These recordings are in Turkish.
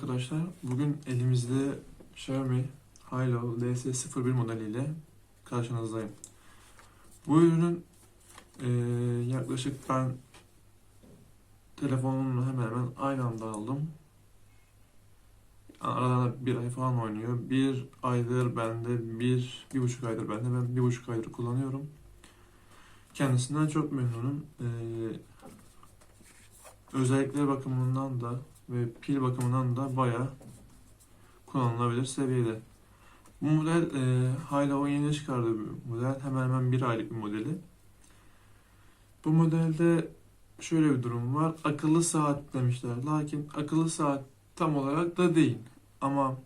Arkadaşlar. Bugün elimizde Xiaomi Hilo DS01 modeliyle karşınızdayım. Bu ürünün eee, yaklaşık ben telefonumla hemen hemen aynı anda aldım. Arada bir ay falan oynuyor. Bir aydır bende, bir, bir buçuk aydır bende. Ben bir buçuk aydır kullanıyorum. Kendisinden çok memnunum. Eee özellikleri bakımından da ve pil bakımından da bayağı kullanılabilir seviyede. Bu model e, hala o yeni çıkardığı bir model. Hemen hemen bir aylık bir modeli. Bu modelde şöyle bir durum var. Akıllı saat demişler. Lakin akıllı saat tam olarak da değil. Ama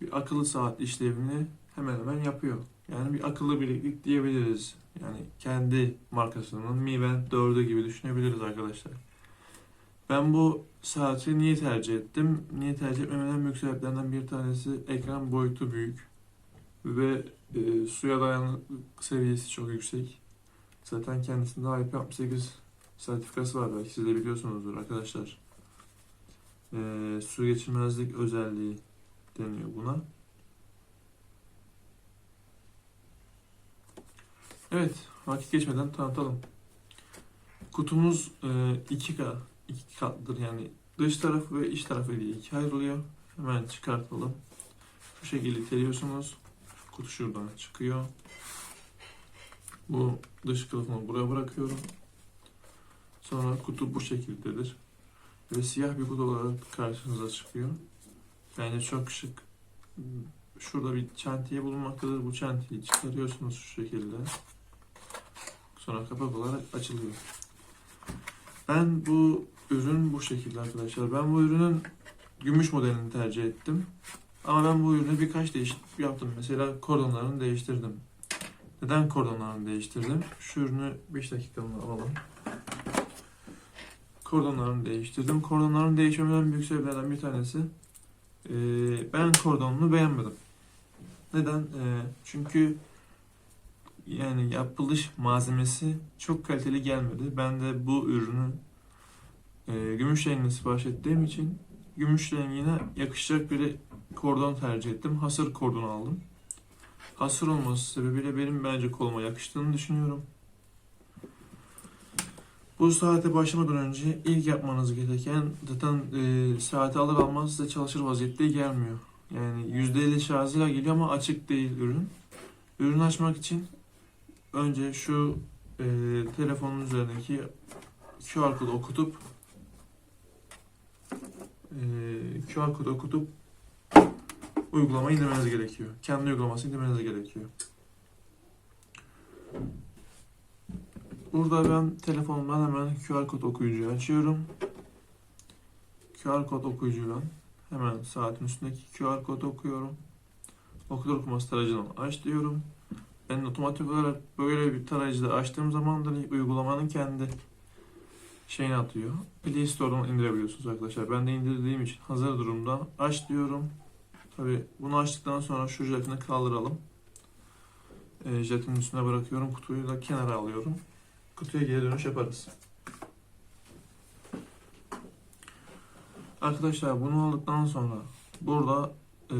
bir akıllı saat işlevini hemen hemen yapıyor. Yani bir akıllı bileklik diyebiliriz. Yani kendi markasının Mi Band 4'ü gibi düşünebiliriz arkadaşlar. Ben bu saati niye tercih ettim? Niye tercih etmemin en büyük sebeplerinden bir tanesi ekran boyutu büyük ve e, suya dayanıklı seviyesi çok yüksek. Zaten kendisinde IP68 sertifikası var belki siz de biliyorsunuzdur arkadaşlar. E, su geçirmezlik özelliği deniyor buna. Evet, vakit geçmeden tanıtalım. Kutumuz e, 2K iki katlıdır yani dış tarafı ve iç tarafı diye ikiye ayrılıyor. Hemen çıkartalım. Şu şekilde iteliyorsunuz. Kutu şuradan çıkıyor. Bu dış kılıfını buraya bırakıyorum. Sonra kutu bu şekildedir. Ve siyah bir kutu olarak karşınıza çıkıyor. Yani çok şık. Şurada bir çentiye bulunmaktadır. Bu çentiyi çıkarıyorsunuz şu şekilde. Sonra kapak olarak açılıyor. Ben bu ürün bu şekilde arkadaşlar. Ben bu ürünün gümüş modelini tercih ettim. Ama ben bu ürünü birkaç değişiklik yaptım. Mesela kordonlarını değiştirdim. Neden kordonlarını değiştirdim? Şu ürünü 5 dakikalığına alalım. Kordonlarını değiştirdim. Kordonların değişmemin en büyük sebeplerden bir tanesi eee, ben kordonunu beğenmedim. Neden? Eee, çünkü yani yapılış malzemesi çok kaliteli gelmedi. Ben de bu ürünü e, gümüş rengini sipariş ettiğim için gümüş rengine yakışacak bir kordon tercih ettim. Hasır kordon aldım. Hasır olması sebebiyle benim bence koluma yakıştığını düşünüyorum. Bu saate başlamadan önce ilk yapmanız gereken zaten e, saati alır almaz size çalışır vaziyette gelmiyor. Yani %50 şarjıyla geliyor ama açık değil ürün. Ürünü açmak için önce şu e, telefonun üzerindeki QR kodu okutup e, QR kodu okutup uygulamayı indirmeniz gerekiyor. Kendi uygulamasını indirmeniz gerekiyor. Burada ben telefonumdan hemen QR kod okuyucuyu açıyorum. QR kod okuyucuyla hemen saatin üstündeki QR kodu okuyorum. Okudur okuması tarayıcını aç diyorum. Ben otomatik olarak böyle bir tarayıcıda açtığım zaman da uygulamanın kendi şeyini atıyor. Play Store'dan indirebiliyorsunuz arkadaşlar. Ben de indirdiğim için hazır durumda. Aç diyorum. Tabi bunu açtıktan sonra şu jetini kaldıralım. E, jetin üstüne bırakıyorum. Kutuyu da kenara alıyorum. Kutuya geri dönüş yaparız. Arkadaşlar bunu aldıktan sonra burada e,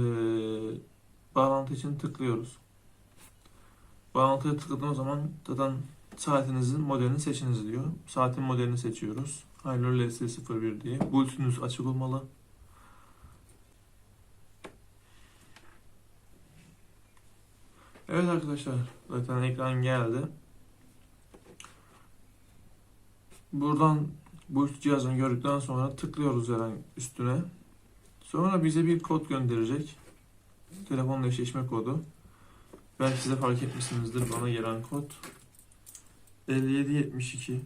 bağlantı için tıklıyoruz. Bağlantıya tıkladığımız zaman zaten saatinizin modelini seçiniz diyor. Saatin modelini seçiyoruz. Hilo LS01 diye. Bluetooth'unuz açık olmalı. Evet arkadaşlar zaten ekran geldi. Buradan Bluetooth cihazını gördükten sonra tıklıyoruz herhangi üstüne. Sonra bize bir kod gönderecek. Telefonla eşleşme kodu. Belki size fark etmişsinizdir bana gelen kod. 5772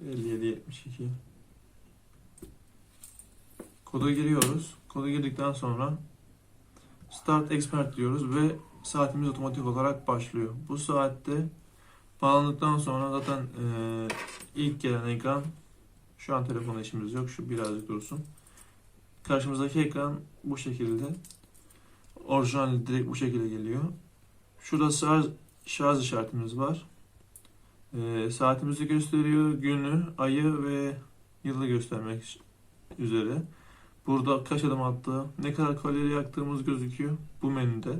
5772 Koda giriyoruz. Koda girdikten sonra Start Expert diyoruz ve saatimiz otomatik olarak başlıyor. Bu saatte bağlandıktan sonra zaten e, ilk gelen ekran şu an telefonla işimiz yok. Şu birazcık dursun. Karşımızdaki ekran bu şekilde. Orijinal direkt bu şekilde geliyor. Şurada şarj, şarj işaretimiz var. E, saatimizi gösteriyor. Günü, ayı ve yılı göstermek üzere. Burada kaç adım attığı, ne kadar kalori yaktığımız gözüküyor bu menüde.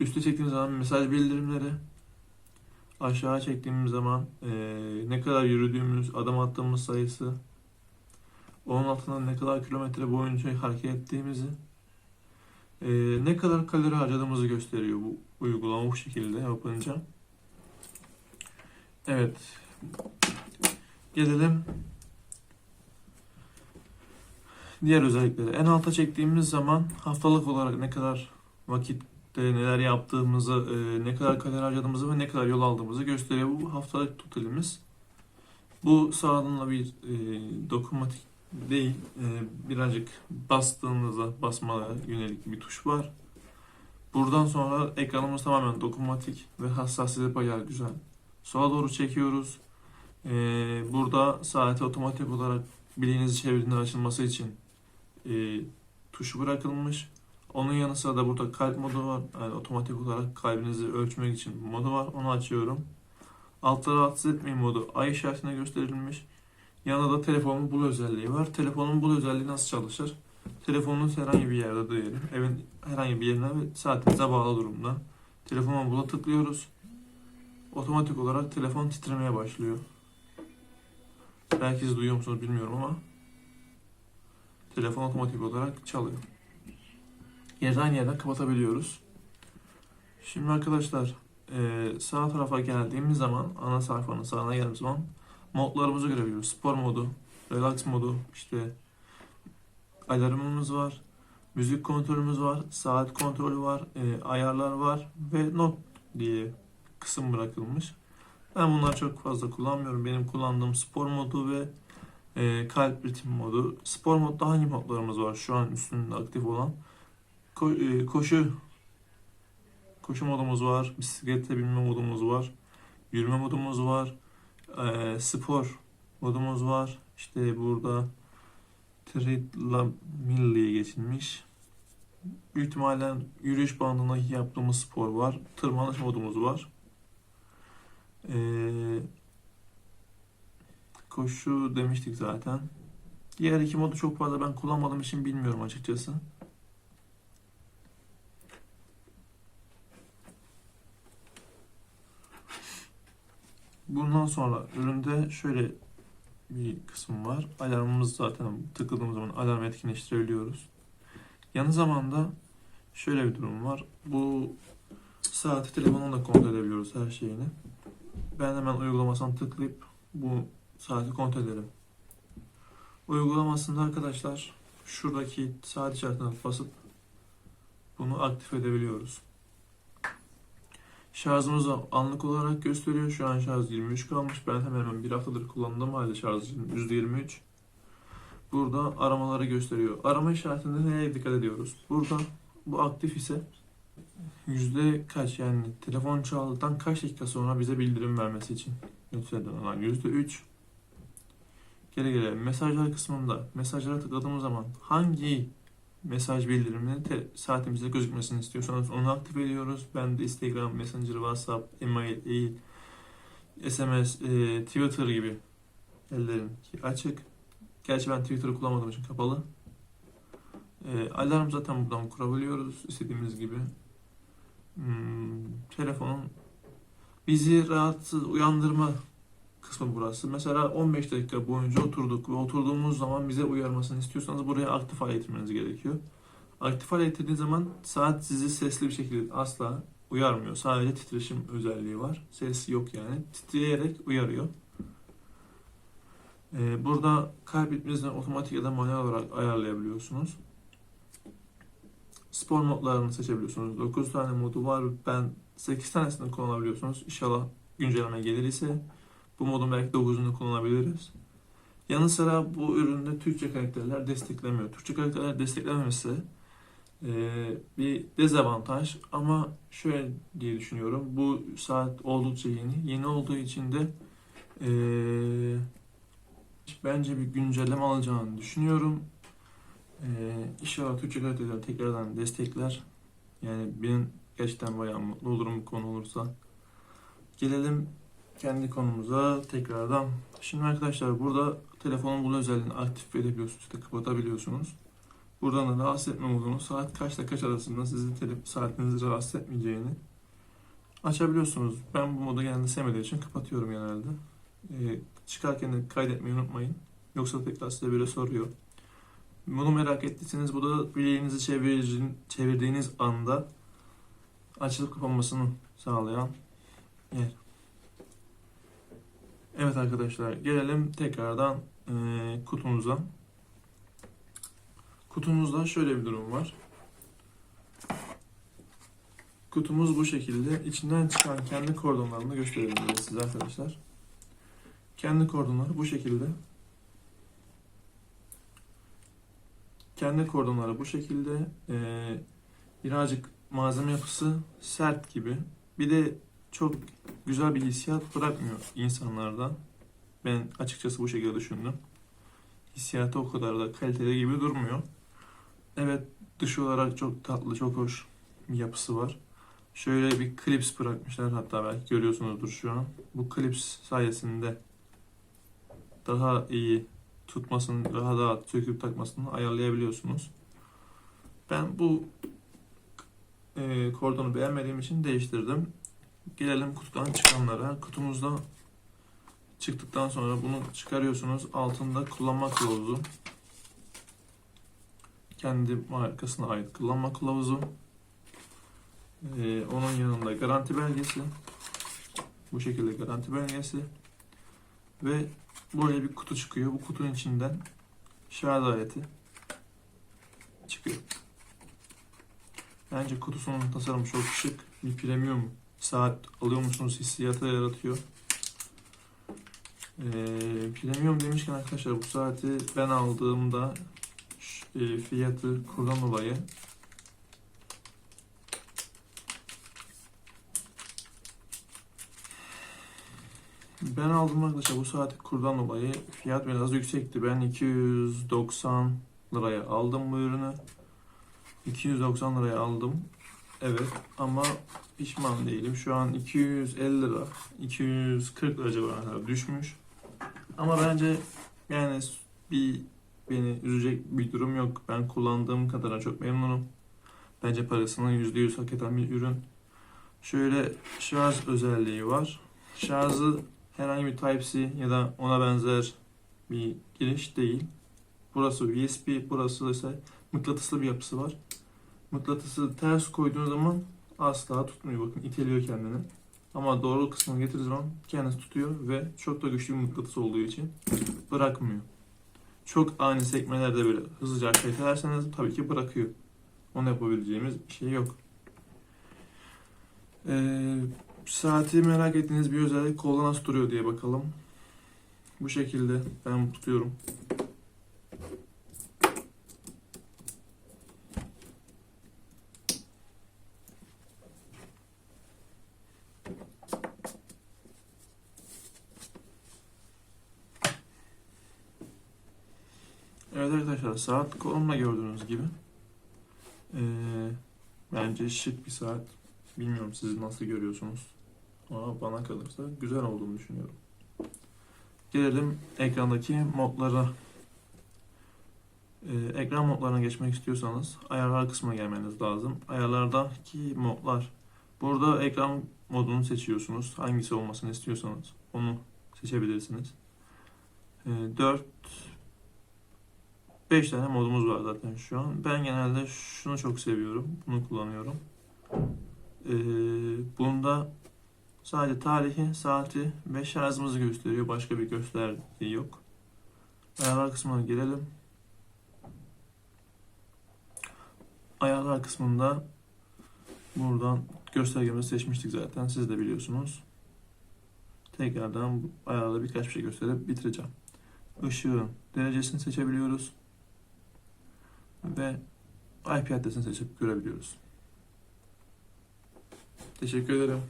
Üste çektiğimiz zaman mesaj bildirimleri, aşağı çektiğimiz zaman eee, ne kadar yürüdüğümüz, adım attığımız sayısı, onun altında ne kadar kilometre boyunca hareket ettiğimizi, eee, ne kadar kalori harcadığımızı gösteriyor bu uygulama bu şekilde yapınca. Evet. Gelelim diğer özelliklere. En alta çektiğimiz zaman haftalık olarak ne kadar vakitte neler yaptığımızı, e, ne kadar kalori harcadığımızı ve ne kadar yol aldığımızı gösteriyor. Bu haftalık totalimiz. Bu sağlamla bir e, dokunmatik değil. E, birazcık bastığınızda basmaya yönelik bir tuş var. Buradan sonra ekranımız tamamen dokunmatik ve hassasiyeti bayağı güzel. Sola doğru çekiyoruz. E, burada saati otomatik olarak bileğinizi çevirdiğinde açılması için e, tuşu bırakılmış. Onun yanı sıra da burada kalp modu var. Yani otomatik olarak kalbinizi ölçmek için modu var. Onu açıyorum. Altta rahatsız etmeyin modu ay işaretine gösterilmiş. Yanında da telefonun bul özelliği var. Telefonun bul özelliği nasıl çalışır? Telefonunuz herhangi bir yerde diyelim. Evin herhangi bir yerine ve saatinize bağlı durumda. Telefonun bula tıklıyoruz. Otomatik olarak telefon titremeye başlıyor. Belki siz duyuyor musunuz bilmiyorum ama telefon otomatik olarak çalıyor. Yeri aynı yerden kapatabiliyoruz. Şimdi arkadaşlar e, sağ tarafa geldiğimiz zaman ana sayfanın sağına geldiğimiz zaman modlarımızı görebiliyoruz. Spor modu, relax modu, işte alarmımız var, müzik kontrolümüz var, saat kontrolü var, e, ayarlar var ve not diye kısım bırakılmış. Ben bunları çok fazla kullanmıyorum. Benim kullandığım spor modu ve e, kalp ritim modu. Spor modda hangi modlarımız var? Şu an üstünde aktif olan. Ko- e, koşu koşu modumuz var. Bisikletle binme modumuz var. Yürüme modumuz var. E, spor modumuz var. İşte burada Treadmill diye geçilmiş. Büyük ihtimalle yürüyüş bandında yaptığımız spor var. Tırmanış modumuz var. Ee, koşu demiştik zaten. Diğer iki modu çok fazla ben kullanmadığım için bilmiyorum açıkçası. Bundan sonra üründe şöyle bir kısım var. Alarmımız zaten tıkladığımız zaman alarm etkinleştirebiliyoruz. Yanı zamanda şöyle bir durum var. Bu saati telefonla kontrol edebiliyoruz her şeyini. Ben hemen uygulamasına tıklayıp bu saati kontrol ederim. Uygulamasında arkadaşlar şuradaki saat işaretine basıp bunu aktif edebiliyoruz. Şarjımızı anlık olarak gösteriyor. Şu an şarj 23 kalmış. Ben hemen hemen bir haftadır kullandığım halde şarjım %23. Burada aramaları gösteriyor. Arama işaretinde neye dikkat ediyoruz? Burada bu aktif ise yüzde kaç yani telefon çaldıktan kaç dakika sonra bize bildirim vermesi için lütfen olan yüzde üç. Geri gelelim mesajlar kısmında mesajlara tıkladığımız zaman hangi mesaj bildiriminin te- saatimizde gözükmesini istiyorsanız onu aktif ediyoruz. Ben de Instagram, Messenger, WhatsApp, email, mail, SMS, e, Twitter gibi ellerim açık. Gerçi ben Twitter'ı kullanmadığım için kapalı. E, alarm zaten buradan kurabiliyoruz istediğimiz gibi. Hmm, telefonun bizi rahatsız uyandırma kısmı burası. Mesela 15 dakika boyunca oturduk ve oturduğumuz zaman bize uyarmasını istiyorsanız buraya aktif hale getirmeniz gerekiyor. Aktif hale getirdiğiniz zaman saat sizi sesli bir şekilde asla uyarmıyor. Sadece titreşim özelliği var. Ses yok yani. Titreyerek uyarıyor. Ee, burada kalp ritminizi otomatik ya da manuel olarak ayarlayabiliyorsunuz. Spor modlarını seçebiliyorsunuz. 9 tane modu var. Ben 8 tanesini kullanabiliyorsunuz. İnşallah güncelleme gelir ise bu modun belki 9'unu kullanabiliriz. Yanı sıra bu üründe Türkçe karakterler desteklemiyor. Türkçe karakterler desteklememesi eee, bir dezavantaj ama şöyle diye düşünüyorum. Bu saat oldukça yeni. Yeni olduğu için de eee, bence bir güncelleme alacağını düşünüyorum. Eee inşallah Türkçe karakterler tekrardan destekler. Yani benim gerçekten bayağı mutlu olurum bu konu olursa. Gelelim kendi konumuza tekrardan. Şimdi arkadaşlar burada telefonun bul özelliğini aktif edebiliyorsunuz, işte kapatabiliyorsunuz. Buradan da rahatsız etme modunu saat kaçta kaç arasında sizi telef saatinizi rahatsız etmeyeceğini açabiliyorsunuz. Ben bu modu genelde sevmediğim için kapatıyorum genelde. Ee, çıkarken de kaydetmeyi unutmayın. Yoksa tekrar size böyle soruyor. Bunu merak ettiyseniz bu da bileğinizi çevirdiğiniz, anda açılıp kapanmasını sağlayan yer. Evet arkadaşlar gelelim tekrardan eee kutumuza. Kutumuzda şöyle bir durum var. Kutumuz bu şekilde. İçinden çıkan kendi kordonlarını gösterelim size arkadaşlar. Kendi kordonları bu şekilde. Kendi kordonları bu şekilde. Ee, birazcık malzeme yapısı sert gibi. Bir de çok güzel bir hissiyat bırakmıyor insanlarda. Ben açıkçası bu şekilde düşündüm. Hissiyatı o kadar da kaliteli gibi durmuyor. Evet dış olarak çok tatlı, çok hoş bir yapısı var. Şöyle bir klips bırakmışlar hatta belki görüyorsunuzdur şu an. Bu klips sayesinde daha iyi tutmasını, daha daha söküp takmasını ayarlayabiliyorsunuz. Ben bu e, kordonu beğenmediğim için değiştirdim. Gelelim kutudan çıkanlara. Kutumuzda çıktıktan sonra bunu çıkarıyorsunuz. Altında kullanma kılavuzu. Kendi markasına ait kullanma kılavuzu. Ee, onun yanında garanti belgesi. Bu şekilde garanti belgesi. Ve böyle bir kutu çıkıyor. Bu kutunun içinden şarj aleti çıkıyor. Bence kutusunun tasarımı çok şık. Bir premium saat alıyor musunuz hissiyatı yaratıyor. Ee, premium demişken arkadaşlar bu saati ben aldığımda e, fiyatı kurdan dolayı ben aldım arkadaşlar bu saati kurdan dolayı fiyat biraz yüksekti. Ben 290 liraya aldım bu ürünü. 290 liraya aldım. Evet ama pişman değilim. Şu an 250 lira, 240 lira civarına düşmüş. Ama bence yani bir beni üzecek bir durum yok. Ben kullandığım kadarına çok memnunum. Bence parasını %100 hak eden bir ürün. Şöyle şarj özelliği var. Şarjı herhangi bir Type-C ya da ona benzer bir giriş değil. Burası USB, burası ise mıknatıslı bir yapısı var. Mıknatısı ters koyduğun zaman asla tutmuyor. Bakın iteliyor kendini. Ama doğru kısmını getirdiği zaman kendisi tutuyor ve çok da güçlü bir mıknatıs olduğu için bırakmıyor. Çok ani sekmelerde böyle hızlıca aşağı iterseniz tabii ki bırakıyor. Onu yapabileceğimiz bir şey yok. Ee, saati merak ettiğiniz bir özellik kolda nasıl duruyor diye bakalım. Bu şekilde ben tutuyorum. Evet arkadaşlar saat kolumla gördüğünüz gibi. Ee, bence şık bir saat. Bilmiyorum siz nasıl görüyorsunuz. Ama bana kalırsa güzel olduğunu düşünüyorum. Gelelim ekrandaki modlara. Ee, ekran modlarına geçmek istiyorsanız ayarlar kısmına gelmeniz lazım. Ayarlardaki modlar. Burada ekran modunu seçiyorsunuz. Hangisi olmasını istiyorsanız onu seçebilirsiniz. Ee, 4 5 tane modumuz var zaten şu an. Ben genelde şunu çok seviyorum. Bunu kullanıyorum. Ee, bunda sadece tarihi, saati ve şarjımızı gösteriyor. Başka bir gösterdiği yok. Ayarlar kısmına gelelim. Ayarlar kısmında buradan göstergemizi seçmiştik zaten. Siz de biliyorsunuz. Tekrardan ayarda birkaç bir şey gösterip bitireceğim. Işığın derecesini seçebiliyoruz ve IP adresini seçip görebiliyoruz. Teşekkür ederim.